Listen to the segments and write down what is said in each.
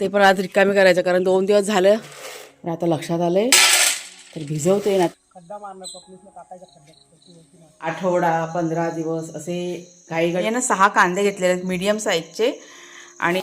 ते पण आज रिकामी करायचं कारण दोन दिवस झालं पण आता लक्षात आलंय तर भिजवते ना. आठवडा पंधरा दिवस असे काही काही ना सहा कांदे घेतलेले आहेत मीडियम साईजचे आणि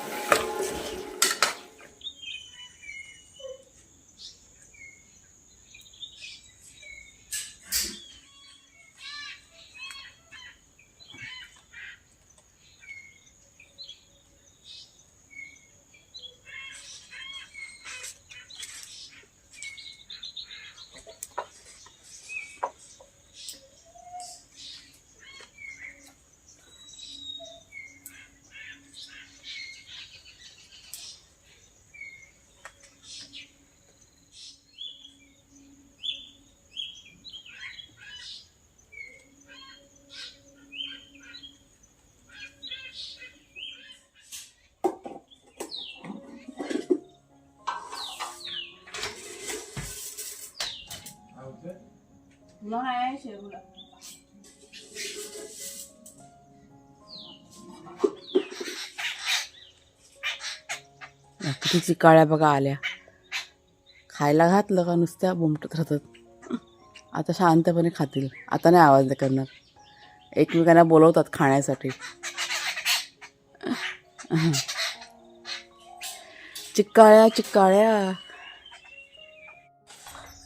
किती चिकाळ्या बघा आल्या. खायला घातलं का नुसत्या बोमटत राहतात. आता शांतपणे खातील. आता नाही आवाज नाही करणार. एकमेकांना बोलवतात खाण्यासाठी. चिक्काळ्या चिक्काळ्या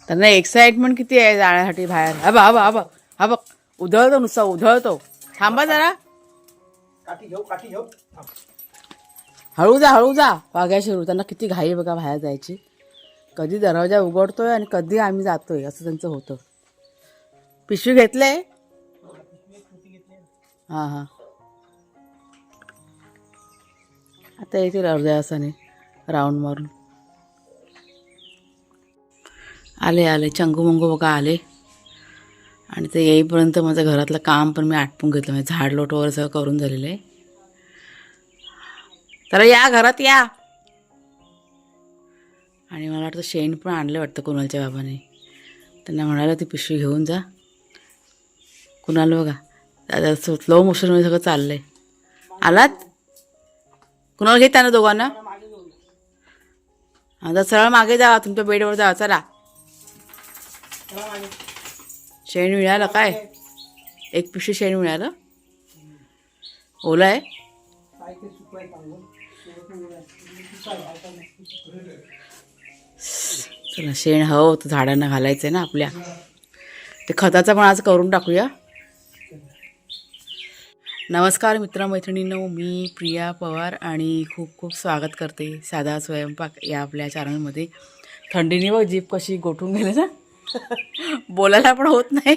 त्यांना एक्साइटमेंट किती आहे जाण्यासाठी बाहेर. हा बा हा बा हा बा हा बघ. उधळतो नुसता उधळतो. थांबा जरा. हळू जा हळू जा. वाघ्या शिरू त्यांना किती घाई बघा बाहेर जायची. कधी दरवाजा उघडतोय आणि कधी आम्ही जातोय असं त्यांचं होतं. पिशवी घेतले हां हां. आता येतील अर्ध्या तासाने राऊंड मारून. आले आले. चंगू मंगू बघा आले. आणि ते येईपर्यंत माझं घरातलं काम पण मी आटपून घेतलं. म्हणजे झाड लोट वगैरे सगळं करून झालेलं आहे. तर या घरात या. आणि मला वाटतं शेण पण आणलं वाटतं कुणालच्या बाबाने. त्यांना म्हणालं ती पिशवी घेऊन जा. कुणाल बघा. दादा स्लो मोशनमध्ये सगळं चाललं आहे आलात? कुणाला घेता ना दोघांना. आता सरळ मागे जावा तुमच्या बेडवर जावा चला. शेण मिळालं काय एक पिशवी शेण मिळालं ओला आहे चला शेण हवं होतं झाडांना घालायचं आहे ना आपल्या ते खताचं पण आज करून टाकूया नमस्कार मित्रमैत्रिणींनो मी प्रिया पवार आणि खूप खूप स्वागत करते साधा स्वयंपाक या आपल्या चॅनलमध्ये थंडीने बघ जीप कशी गोठून गेली ना बोलायला पण होत नाही.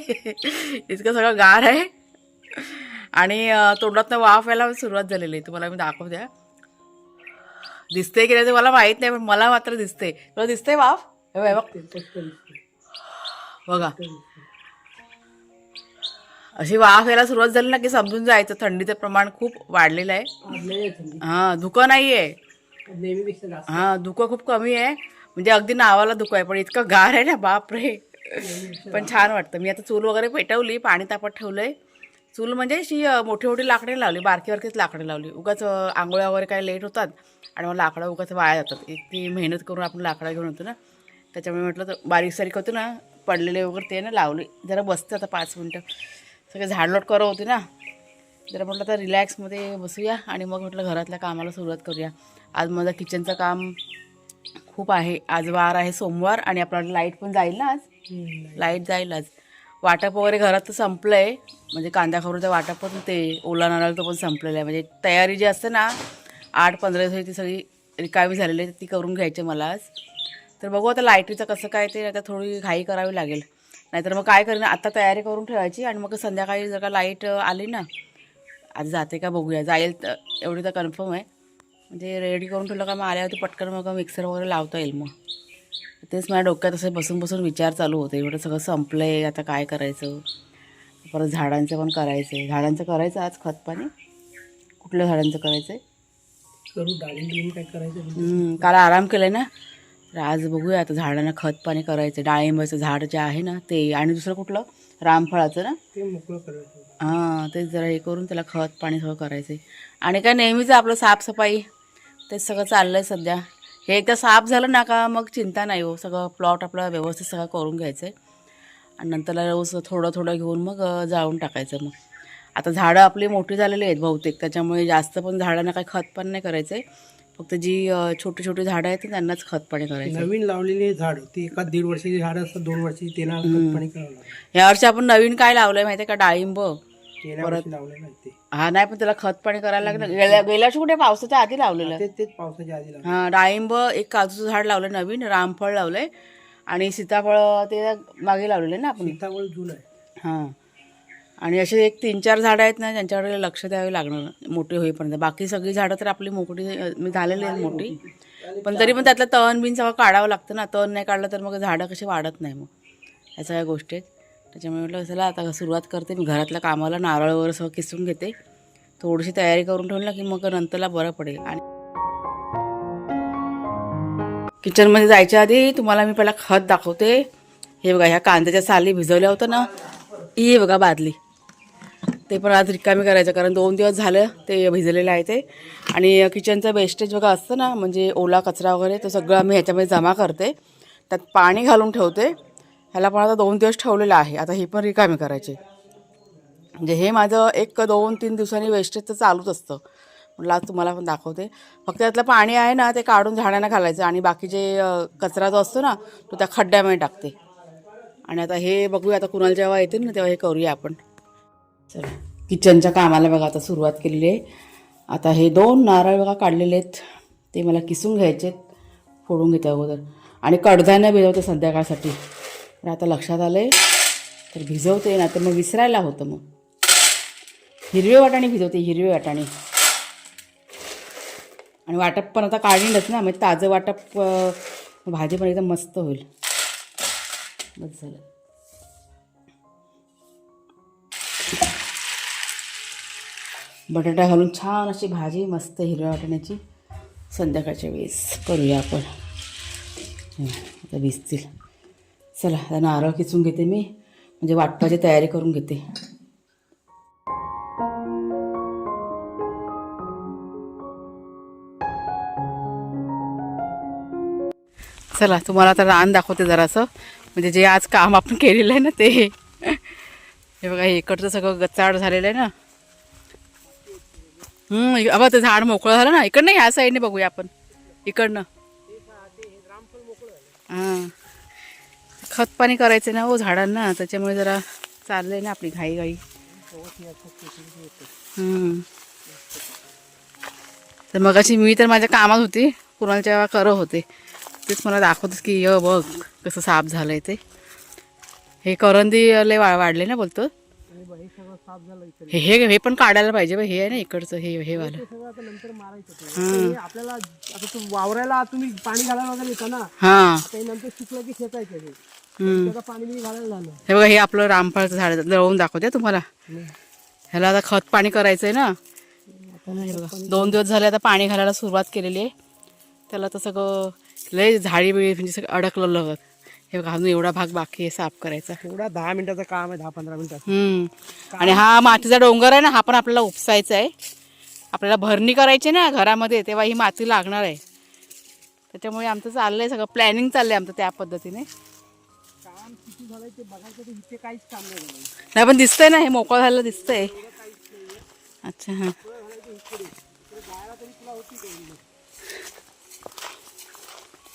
इतकं सगळं गार आहे. आणि तोंडातनं वाफ यायला सुरुवात झालेली आहे. तुम्हाला मी दाखवते दिसते की नाही ते मला माहीत नाही पण मला मात्र दिसते तुला दिसते वाफ? हे बघ, अशी वाफ यायला सुरुवात झाली ना की समजून जायचं. थंडीचं प्रमाण खूप वाढलेलं आहे. हां धुकं नाही आहे हां धुकं खूप कमी आहे. म्हणजे अगदी नावाला दुखू आहे पण इतकं गार आहे ना बापरे. पण छान वाटतं. मी आता चूल वगैरे पेटवली पाणी तापत ठेवलंय. चूल म्हणजे अशी मोठी मोठी लाकडे लावली बारकी बारकीच लाकडे लावली. उगाच आंघोळ्या वगैरे काय लेट होतात आणि मग लाकडं उगाच वाया जातात. इतकी मेहनत करून आपण लाकडं घेऊन होतो ना. त्याच्यामुळे म्हटलं तर बारीक सारीक होतं ना पडलेले वगैरे ते ना लावले. जरा बसते आता पाच मिनटं. सगळे झाडलोट करत होती ना. जरा म्हटलं तर रिलॅक्समध्ये बसूया आणि मग म्हटलं घरातल्या कामाला सुरुवात करूया. आज माझं किचनचं काम खूप आहे. आज वार आहे सोमवार आणि आपल्याला लाइट पण जाईल ना आज? लाइट जाईल आज. वाटप वगैरे घरात तर संपलं आहे म्हणजे कांदा खरूचं वाटप पण ते ओला नारळ तो पण संपलेलं आहे. म्हणजे तयारी जी असते ना आठ पंधरा दिवसाची ती सगळी रिकामी झालेली आहे ती करून घ्यायची मला आज. तर बघू आता लाईटीचं कसं काय ते आता थोडी घाई करावी लागेल. नाहीतर मग काय करेन आता तयारी करून ठेवायची आणि मग संध्याकाळी जर का लाइट आली ना आज जाते का बघूया. जाईल तर एवढी तर कन्फर्म आहे. म्हणजे रेडी करून ठेवलं का मग आल्यावरती पटकन मग मिक्सर वगैरे लावता येईल मग. तेच माझ्या डोक्यात असे बसून बसून विचार चालू होते एवढं सगळं संपलं आहे आता काय करायचं? परत झाडांचं पण करायचं आहे झाडांचं करायचं आज खतपाणी कुठल्या झाडांचं करायचं आहे करू डाळिंब बिळिंब काय करायचं? काल आराम केलाय ना? तर आज बघूया आता झाडांना खत पाणी करायचं डाळिंबाचं झाड जे आहे ना ते आणि दुसरं कुठलं? रामफळाचं ना? ते मोकळं करायचं. हां तेच जरा हे करून त्याला खत पाणी सगळं करायचं आहे आणि काय नेहमीच आपलं साफसफाई तेच सगळं चाललं आहे सध्या. हे एकदा साफ झालं ना का मग चिंता नाही हो. सगळं प्लॉट आपला व्यवस्थित सगळं करून घ्यायचं आहे आणि नंतरला रोज थोडं थोडं घेऊन मग जाळून टाकायचं मग. आता झाडं आपली मोठी झालेली आहेत बहुतेक. त्याच्यामुळे जास्त पण झाडांना काही खत पण नाही करायचं आहे फक्त जी छोटी छोटी झाडं आहेत त्यांनाच खत पाणी करायचं आहे. नवीन लावलेली झाड ती एका दीड वर्षाची झाड असतात दोन वर्षाची त्यांना खतपाणी करावं लागतं. यावर्षी आपण नवीन काय लावलंय माहिती आहे का? डाळिंब. गेल्या वर्षी लावलेलं आहे ते हा नाही पण त्याला खत पाणी करायला लागलं. गेल्या गेल्या वर्षी कुठे पावसाच्या आधी लावलेलं? तेच तेच पावसाच्या आधी लावलं. हा डाळिंब एक काजूचं झाड लावलं नवीन रामफळ लावलंय. आणि सीताफळ ते मागे लावलेले ना आपण. सीताफळ जून आहे. हां. आणि असे एक तीन चार झाडं आहेत ना ज्यांच्याकडे लक्ष द्यावे लागणार मोठी होईपर्यंत. बाकी सगळी झाडं तर आपली मोकळी मी झालेली आहेत मोठी. पण तरी पण त्यातलं तण बिन सगळं काढावं लागतं ना. तण नाही काढलं तर मग झाडं कशी वाढत नाही मग. या सगळ्या गोष्टी आहेत. त्याच्यामुळे म्हटलं चला आता सुरुवात करते. मी घरातल्या कामाला नारळ वगैरे सगळं किसून घेते. थोडीशी तयारी करून ठेवलं ना की मग नंतरला बरं पडेल. आणि किचनमध्ये जायच्या आधी तुम्हाला मी पहिला खत दाखवते. हे बघा ह्या कांद्याच्या साली भिजवल्या होत्या ना ही बघा बादली. ते पण आज रिकामी करायचं कारण दोन दिवस झालं ते भिजलेलं आहे ते. आणि किचनचं वेस्टेज बघा असतं ना म्हणजे ओला कचरा वगैरे तो सगळं आम्ही ह्याच्यामध्ये जमा करते. त्यात पाणी घालून ठेवते. ह्याला पण आता दोन दिवस ठेवलेलं आहे. आता ही पण रिकामी करायची. म्हणजे हे माझं एक दोन तीन दिवसांनी वेस्टेज तर चालूच असतं. म्हटलं आज तुम्हाला पण दाखवते. फक्त त्यातलं पाणी आहे ना ते काढून झाडांना घालायचं आणि बाकी जे कचरा जो असतो ना तो त्या खड्ड्यामध्ये टाकते. आणि आता हे बघूया आता कुणाला जेव्हा येतील ना तेव्हा हे करूया आपण. चला. किचनच्या कामाला बघा आता सुरुवात केलेली आहे. आता हे दोन नारळ बघा काढलेले आहेत. ते मला किसून घ्यायचे आहेत. फोडून घेते अगोदर. आणि कडधान्य भिजवते संध्याकाळसाठी. पण आता लक्षात आलं आहे तर भिजवते ना तर मग विसरायला होतं मग. हिरवे वाटाणे भिजवते हिरवे वाटाणे. आणि वाटप पण आता काढीनच ना म्हणजे ताजं वाटप भाजी पण एकदम मस्त होईल. बस झालं. बटाटा घालून छान अशी भाजी मस्त हिरव्या वाटण्याची. संध्याकाळच्या वेळेस करूया आपण. आता भिजतील. चला नारळ किचून घेते मी. म्हणजे वाटपाची तयारी करून घेते. चला तुम्हाला आता रान दाखवते जरासं. म्हणजे जे आज काम आपण केलेलं आहे ना ते. हे बघा हे इकडचं सगळं गचाड झालेलं आहे ना. अबा ते झाड मोकळं झालं ना. इकडनं ह्या साईडने बघूया आपण. इकडनं. हां. खत पाणी करायचं ना हो झाडांना त्याच्यामुळे जरा चाललंय ना आपली घाई घाई हम्म. तर मगाशी मी तर माझ्या कामात होती कुणालच्या करत होते तेच मला दाखवतच की य बघ कसं साफ झालंय ते. हे करंदी लय वा वाढले ना बोलतो हे हे हे पण काढायला पाहिजे हे आहे ना इकडचं हे हे वालं. आपल्याला वावरायला तुम्ही पाणी घालायला वगैरे येतं ना नंतर सुकलं की शेतायचं. त्याला पाणी बिणी घालायला झालं हे बघा हे आपलं रामफळचं झाड आहे. जळवून दाखवते तुम्हाला. ह्याला आता खत पाणी करायचं आहे ना हे बघा दोन दिवस झाले आता पाणी घालायला सुरुवात केलेली आहे. त्याला तर सगळं लय झाडी बिळी म्हणजे सगळं अडकलेलं बघ हे बघा अजून एवढा भाग बाकी आहे साफ करायचा. एवढा दहा मिनिटाचं काम आहे दहा पंधरा मिनिटात हम्म. आणि हा मातीचा डोंगर आहे ना हा पण आपल्याला उपसायचा आहे. आपल्याला भरणी करायची ना घरामध्ये तेव्हा ही माती लागणार आहे. त्याच्यामुळे आमचं चाललंय सगळं प्लॅनिंग चाललंय आमचं त्या पद्धतीने. किती झालंय ते बघायचं इथे काहीच काम नाही झालं नाही पण दिसतंय ना हे मोकळं झालं दिसतंय. अच्छा हां.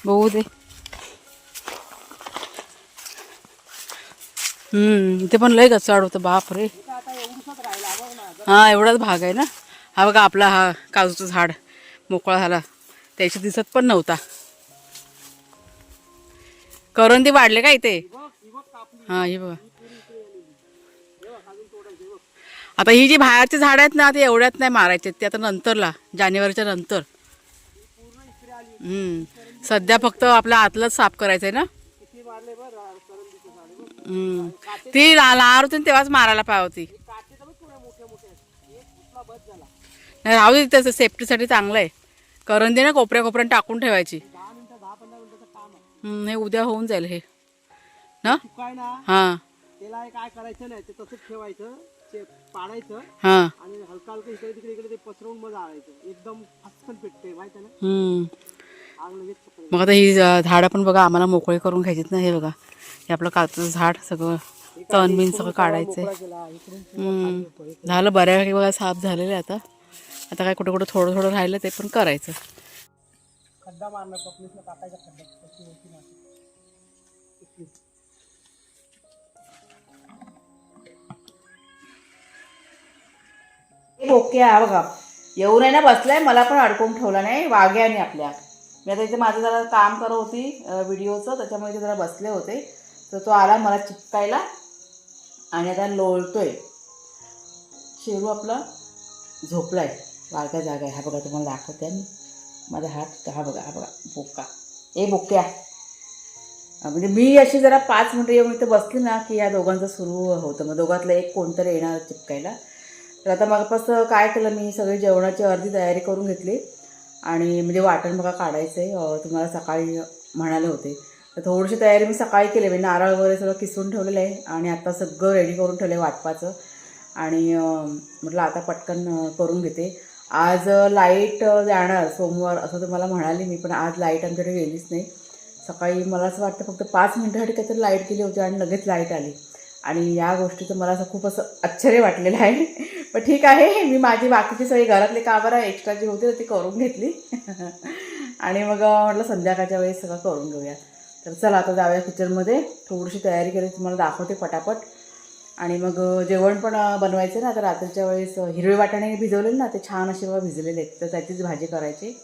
बघू दे. हम्म इथे पण लय गचाड होतं बाप रे. हा एवढाच भाग आहे ना. हा बघा आपला हा काजूचं झाड मोकळा झाला. त्याची दिसत पण नव्हता. करंदी वाढले का इथे? हा हे बघा. आता ही जी बाहेरची झाडं आहेत ना ते एवढ्यात नाही मारायचे ते आता नंतरला जानेवारीच्या नंतर. हम्म. सध्या फक्त आपल्या आतलंच साफ करायचं आहे ना? हम्म. ती लहान होती ना तेव्हाच मारायला पाहिजे होती. नाही राहू दे त्याचं सेफ्टीसाठी चांगलं आहे. करंदी ना कोपऱ्या कोपऱ्यात टाकून ठेवायची. हम्म, हे उद्या होऊन जाईल हे. ना? सुकाय ना. हां. त्याला काय करायचं नाही ते तसंच ठेवायचं ते पाडायचं हां. आणि हलका हलका इकडे तिकडे इकडे ते पसरवून मग आणायचं. एकदम पेटते माहिती ना? हम्म. आग लगेच पकडेल. मग आता ही झा- झाडं पण बघा आम्हाला मोकळे करून घ्यायचीत ना हे बघा. हे आपलं काचचं झाड सगळं तण बिन सगळं काढायचंय मोकळा केला इकडून हम्म. झालं बऱ्यापैकी बघा साफ झालेलं आहे आता. आता काय कुठं कुठं थोडं थोडं राहिलं ते पण करायचं. खड्डा मारणार पपलीसला टाकायचा खड्डा. ओके बोके आहे बघा. येऊन आहे ना बसलाय मला पण अडकून ठेवला नाही वाघ्याने आपल्या. मी आता इथे माझं जरा काम करत होती व्हिडिओचं त्याच्यामुळे ते जरा बसले होते. तर तो आला मला चिपकायला आणि आता लोळतोय. शेरू आपला झोपलाय वाघ्या जागा आहे हा बघा तुम्हाला दाखवते आहे मी. माझा हात हा बघा हा बघा बोका ए बोक्या. म्हणजे मी अशी जरा पाच मिनटं येऊन इथे बसली ना की या दोघांचं सुरू होतं. मग दोघातलं एक कोणतरी येणार चिपकायला. तर आता मगापासून काय केलं मी सगळी जेवणाची अर्धी तयारी करून घेतली. आणि म्हणजे वाटण बघा काढायचं आहे तुम्हाला सकाळी म्हणाले होते. तर थोडीशी तयारी मी सकाळी केली. म्हणजे नारळ वगैरे सगळं किसून ठेवलेलं आहे. आणि आता सगळं रेडी करून ठेवलं आहे वाटपाचं. आणि म्हटलं आता पटकन करून घेते. आज लाइट जाणार सोमवार असं तुम्हाला म्हणाले मी पण आज लाइट आमच्याकडे गेलीच नाही. सकाळी मला असं वाटतं फक्त पाच मिनिटासाठी काहीतरी लाइट गेली होती आणि लगेच लाइट आली. आणि या गोष्टीचं मला असं खूप असं आश्चर्य वाटलेलं आहे. पण ठीक आहे मी माझी बाकीची सगळी घरातली कामं एक्स्ट्रा जी होती ती करून घेतली. आणि मग म्हटलं संध्याकाळच्या वेळेस सगळं करून घेऊया. तर चला आता जाऊया किचनमध्ये थोडीशी तयारी केली तुम्हाला दाखवते पटापट. आणि मग जेवण पण बनवायचं ना तर रात्रीच्या वेळेस हिरवे वाटाणे भिजवलेले ना ते छान असे बघा भिजलेले आहेत. तर त्याचीच भाजी करायची.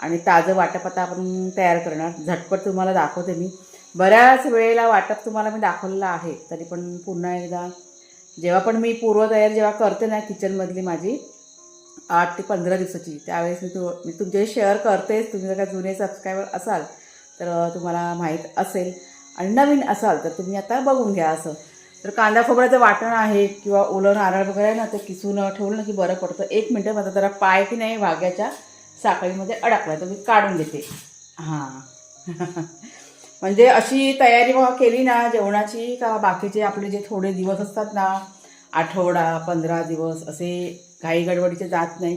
आणि ताजं वाटप आपण तयार करणार. झटपट तुम्हाला दाखवते मी. बऱ्याच वेळेला वाटप तुम्हाला मी दाखवलेलं आहे तरी पण पुन्हा एकदा जेव्हा पण मी पूर्वतयारी जेव्हा करते ना किचनमधली माझी आठ ते पंधरा दिवसाची त्यावेळेस मी तु मी तुमच्याशी शेअर करतेच. तुम्ही जर का जुने सबस्क्रायबर असाल तर तुम्हाला माहीत असेल. आणि नवीन असाल तर तुम्ही आता बघून घ्या असं. तर कांदा खोबऱ्याचं वाटण आहे किंवा ओलं नारळ वगैरे आहे ना ते किसून ठेवलं ना की बरं पडतं. एक मिनटं माझा जरा पाय की नाही वाघ्याच्या साखळीमध्ये अडकला तर मी काढून घेते हां. म्हणजे अशी तयारी बघा केली ना जेवणाची का बाकीचे आपले जे थोडे दिवस असतात ना आठवडा पंधरा दिवस असे घाई गडबडीचे जात नाही.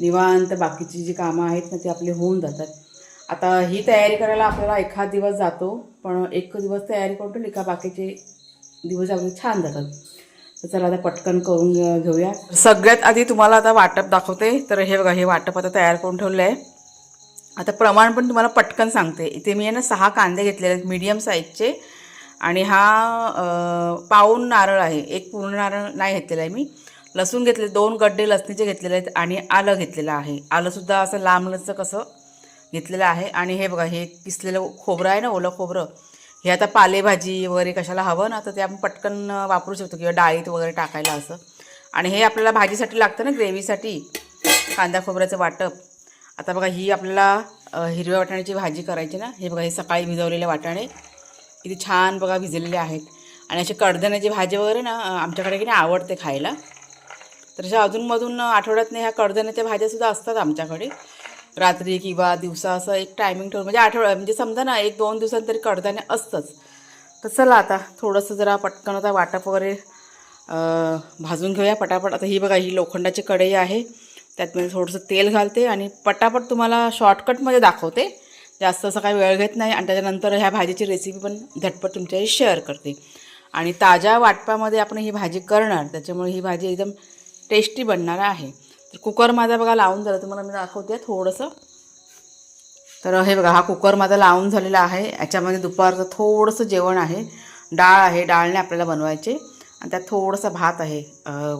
निवांत बाकीची जी कामं आहेत ना ती आपली होऊन जातात. आता ही तयारी करायला आपल्याला एखाद दिवस जातो पण एक दिवस तयारी करून ठेवली का बाकीचे दिवस आपले छान जातात. तर चला आता पटकन करून घेऊया. सगळ्यात आधी तुम्हाला आता वाटप दाखवते. तर हे बघा हे वाटप आता तयार करून ठेवलं आहे आता प्रमाण पण तुम्हाला पटकन सांगते. इथे मी आहे ना सहा कांदे घेतलेले आहेत मीडियम साईजचे आणि हा पाऊन पाऊण नारळ आहे. एक पूर्ण नारळ नाही घेतलेला आहे मी. लसूण घेतले दोन गड्डे लसणीचे घेतलेले आहेत आणि आलं घेतलेलं आहे. आलंसुद्धा असं लांबलचं कसं घेतलेलं आहे. आणि हे बघा हे किसलेलं खोबरं आहे ना ओलं खोबरं. हे आता पालेभाजी वगैरे कशाला हवं ना तर ते आपण पटकन वापरू शकतो किंवा डाळीत वगैरे टाकायला असं. आणि हे आपल्याला भाजीसाठी लागतं ना ग्रेव्हीसाठी. कांदा खोबऱ्याचं वाटप. आता बघा ही आपल्याला हिरव्या वाटाण्याची भाजी करायची ना हे बघा हे सकाळी भिजवलेले वाटाणे. किती छान बघा भिजलेले आहेत. आणि अशी कडधान्याची भाजी वगैरे ना आमच्याकडे की नाही आवडते खायला. तर अशा अधूनमधून आठवड्यात ह्या कडधान्याच्या भाज्यासुद्धा असतात आमच्याकडे. रात्री किंवा दिवसा असं एक टायमिंग ठेवून म्हणजे आठवडा म्हणजे समजा ना एक दोन दिवसांतरी कडधान्य असतंच. तर चला आता थोडंसं जरा पटकन आता वाटप वगैरे भाजून घेऊया पटापट. आता ही बघा ही लोखंडाची कढई आहे. त्यात मी थोडंसं तेल घालते आणि पटापट तुम्हाला शॉर्टकटमध्ये दाखवते. जास्त असं काही वेळ घेत नाही आणि त्याच्यानंतर ह्या भाजीची रेसिपी पण झटपट तुमच्याशी शेअर करते. आणि ताज्या वाटपामध्ये आपण ही भाजी करणार त्याच्यामुळे ही भाजी एकदम टेस्टी बनणार आहे. तर कुकर माझा बघा लावून झालं तुम्हाला मी दाखवते थोडंसं. तर हे बघा हा कुकर माझा लावून झालेला आहे. याच्यामध्ये दुपारचं थोडंसं जेवण आहे. डाळ आहे डाळने आपल्याला बनवायचे. आणि त्यात थोडंसं भात आहे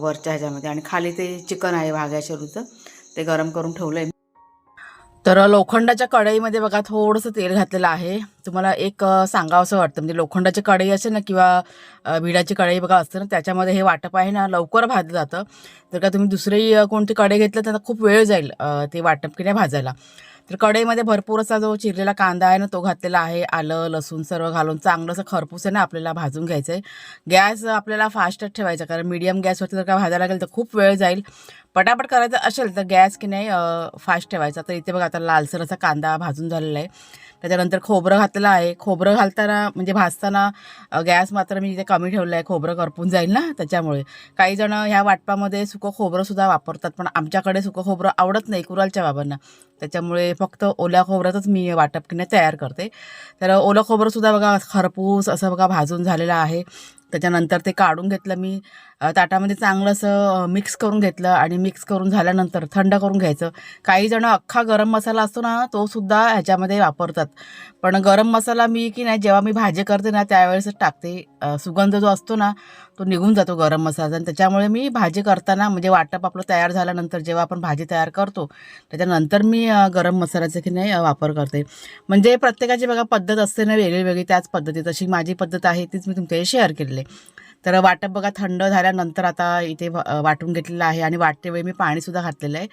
वरच्या ह्याच्यामध्ये. आणि खाली ते चिकन आहे वाघ्या शेरूचं. ते गरम करून ठेवलं आहे तर लोखंडाच्या कढईमध्ये बघा थोडंसं तेल घातलेलं आहे. तुम्हाला एक सांगावं सांगावंसं वाटतं. म्हणजे लोखंडाची कढई असेल ना किंवा बिडाची कढई बघा असते ना त्याच्यामध्ये हे वाटप आहे ना लवकर भाजलं जातं. तर का तुम्ही दुसरी कोणती कढई घेतलं तर खूप वेळ जाईल ते वाटप की नाही भाजायला. तर कढईमध्ये भरपूर असा जो चिरलेला कांदा आहे ना तो घातलेला आहे. आलं लसूण सर्व घालून चांगलं असं खरपूस आहे ना आपल्याला भाजून घ्यायचं आहे गॅस आपल्याला फास्टच ठेवायचा कारण मीडियम गॅसवरती जर का भाजायला लागेल तर खूप वेळ जाईल. पटापट करायचं असेल तर गॅस की नाही फास्ट ठेवायचा. तर इथे बघा आता लालसर असा कांदा भाजून झालेला आहे. त्याच्यानंतर खोबरं घातलेलं आहे. खोबरं घालताना म्हणजे भाजताना गॅस मात्र मी इथे कमी ठेवलं आहे. खोबरं करपून जाईल ना त्याच्यामुळे. काही जण ह्या वाटपामध्ये सुकं खोबरंसुद्धा वापरतात पण आमच्याकडे सुकं खोबरं आवडत नाही कुरालच्या बाबांना. त्याच्यामुळे फक्त ओल्या खोबऱ्यातच मी वाटप किंवा तयार करते. तर ओलं खोबरंसुद्धा बघा खरपूस असं बघा भाजून झालेलं आहे. त्याच्यानंतर ते काढून घेतलं मी. ताटामध्ये चांगलं असं मिक्स करून घेतलं आणि मिक्स करून झाल्यानंतर थंड करून घ्यायचं. काही जण अख्खा गरम मसाला असतो ना तो सुद्धा ह्याच्यामध्ये वापरतात. पण गरम मसाला मी की नाही जेव्हा मी भाजी करते ना त्यावेळेस टाकते. सुगंध जो असतो ना तो निघून जातो गरम मसाला. आणि त्याच्यामुळे मी भाजी करताना म्हणजे वाटप आपलं तयार झाल्यानंतर जेव्हा आपण भाजी तयार करतो त्याच्यानंतर मी गरम मसाल्याचा की नाही वापर करते. म्हणजे प्रत्येकाची बघा पद्धत असते ना वेगळी वेगळी त्याच पद्धती तशी माझी पद्धत आहे तीच मी तुमच्याशी शेअर केलेली आहे. तर वाटप बघा थंड झाल्यानंतर आता इथे वाटून घेतलेलं आहे आणि वाटतेवेळी मी पाणीसुद्धा घातलेलं आहे.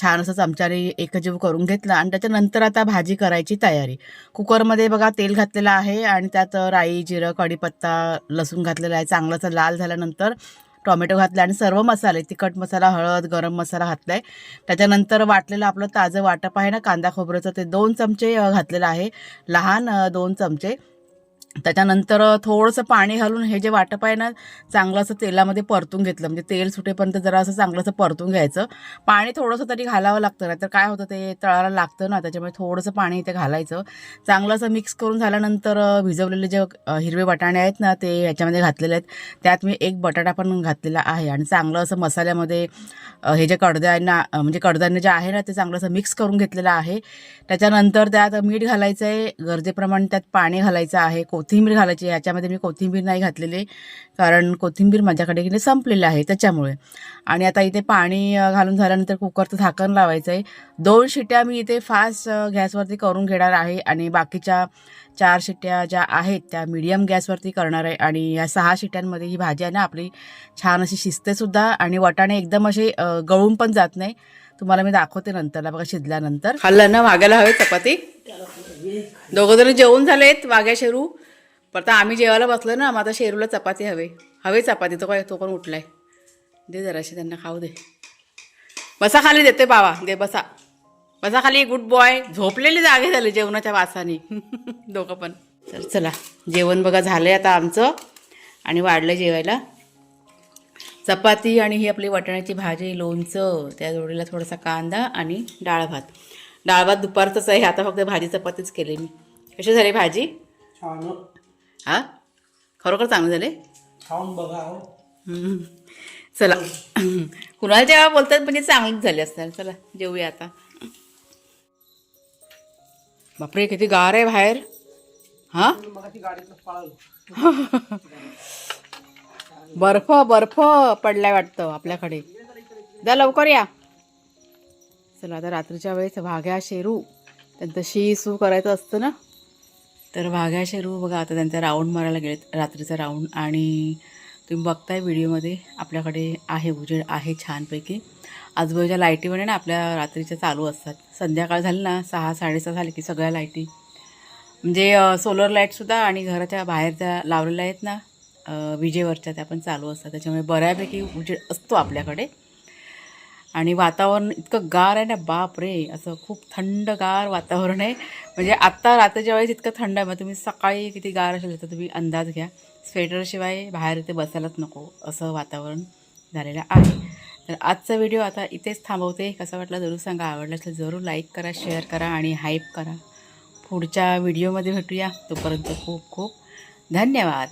छान असं चमच्याने एकजीव करून घेतलं आणि त्याच्यानंतर आता भाजी करायची तयारी. कुकरमध्ये बघा तेल घातलेलं आहे आणि त्यात राई जिरं कढीपत्ता लसूण घातलेला आहे. चांगलं लाल झाल्यानंतर टोमॅटो घातले आणि सर्व मसाले तिखट मसाला हळद गरम मसाला घातलाय. त्याच्यानंतर वाटलेलं आपलं ताजं वाटप आहे ना कांदा खोबऱ्याचं ते दोन चमचे घातलेलं आहे. लहान दोन चमचे. त्याच्यानंतर थोडंसं पाणी घालून हे जे वाटप आहे ना चांगलं असं तेलामध्ये परतून घेतलं. म्हणजे तेल सुटेपर्यंत जरा असं चांगलं असं परतून घ्यायचं. पाणी थोडंसं तरी घालावं लागतं. नाही तर काय होतं ते तळाला लागतं ना त्याच्यामुळे थोडंसं पाणी इथे घालायचं. चांगलं असं मिक्स करून झाल्यानंतर भिजवलेले जे हिरवे वाटाणे आहेत ना ते ह्याच्यामध्ये घातलेले आहेत. त्यात मी एक बटाटा पण घातलेला आहे. आणि चांगलं असं मसाल्यामध्ये हे जे कडधान्य म्हणजे कडधान्य जे आहे ना ते चांगलं असं मिक्स करून घेतलेलं आहे. त्याच्यानंतर त्यात मीठ घालायचं आहे गरजेप्रमाणे त्यात पाणी घालायचं आहे. को कोथिंबीर घालायची. याच्यामध्ये ह्याच्यामध्ये मी कोथिंबीर नाही घातलेली कारण कोथिंबीर माझ्याकडे की संपलेलं संपलेली आहे त्याच्यामुळे. आणि आता इथे पाणी घालून झाल्यानंतर कुकरचं झाकण लावायचं आहे दोन शिट्या मी इथे फास्ट गॅसवरती करून घेणार आहे आणि बाकीच्या चार शिट्ट्या ज्या आहेत त्या मीडियम गॅसवरती करणार आहे. आणि या सहा शिट्ट्यांमध्ये ही भाजी आहे ना आपली छान अशी शिजतेसुद्धा आणि वटाणे एकदम असे गळून पण जात नाही. तुम्हाला मी दाखवते नंतरला बघा शिजल्यानंतर. खाल्लं ना वाग्याला हवे चपाती? दोघं जण जेवून झालेत वाघ्या शेरू. पण आता आम्ही जेवायला बसलो ना माझा आता शेरूला चपाती हवे. हवे चपाती तो काय तो पण उठलाय? दे जराशी त्यांना खाऊ दे. बसा खाली देते बाबा. दे बसा. बसा खाली गुड बॉय झोपलेले जागे झाले जेवणाच्या वासाने. दोघं पण. तर चला. जेवण बघा झालंय आता आमचं. आणि वाढलं जेवायला. चपाती आणि ही आपली वाटाण्याची भाजी लोणचं त्या जोडीला थोडासा कांदा आणि डाळ भात. डाळ भात दुपारचंच आहे. आता फक्त भाजी चपातीच केली मी. कशी झाली भाजी? छान. हा? खरोखर चांगले झाले? खाऊन बघा हो. चला. कुणाला जेव्हा बोलतात म्हणजे चांगलीच झाली असणार चला जेवूया आता. बापरे किती गार आहे बाहेर. हा? बर्फ बर्फ पडलाय वाटतं आपल्याकडे. जा लवकर या. चला आता रात्रीच्या वेळेस वाघ्या शेरू त्यांचं शी सू करायचं असतं ना? तर वाघ्या शेरू बघा आता त्यांचा राऊंड मारायला गेलेत रात्रीचा राऊंड. आणि तुम्ही बघताय व्हिडिओमध्ये आपल्याकडे आहे उजेड आहे छानपैकी. आजूबाजूच्या लाईटी म्हणे ना आपल्या रात्रीच्या चालू असतात. संध्याकाळ झाली ना सहा साडेसहा झाले की सगळ्या लाईटी म्हणजे सोलर लाईटसुद्धा आणि घराच्या बाहेरच्या लावलेल्या आहेत ना विजेवरच्या त्या पण चालू असतात. त्याच्यामुळे बऱ्यापैकी उजेड असतो आपल्याकडे. आणि वातावरण इतकं गार आहे ना बाप रे असं खूप थंडगार वातावरण आहे. म्हणजे आत्ता रात्रीच्या वेळेस इतकं थंड आहे मग तुम्ही सकाळी किती गार असेल तर तुम्ही अंदाज घ्या. स्वेटरशिवाय बाहेर इथे बसायलाच नको असं वातावरण झालेलं आहे. तर आजचा व्हिडिओ आता इथेच थांबवते. कसा वाटला जरूर सांगा आवडला असेल जरूर लाईक करा शेअर करा आणि हाईप करा. पुढच्या व्हिडिओमध्ये भेटूया. तोपर्यंत खूप खूप धन्यवाद.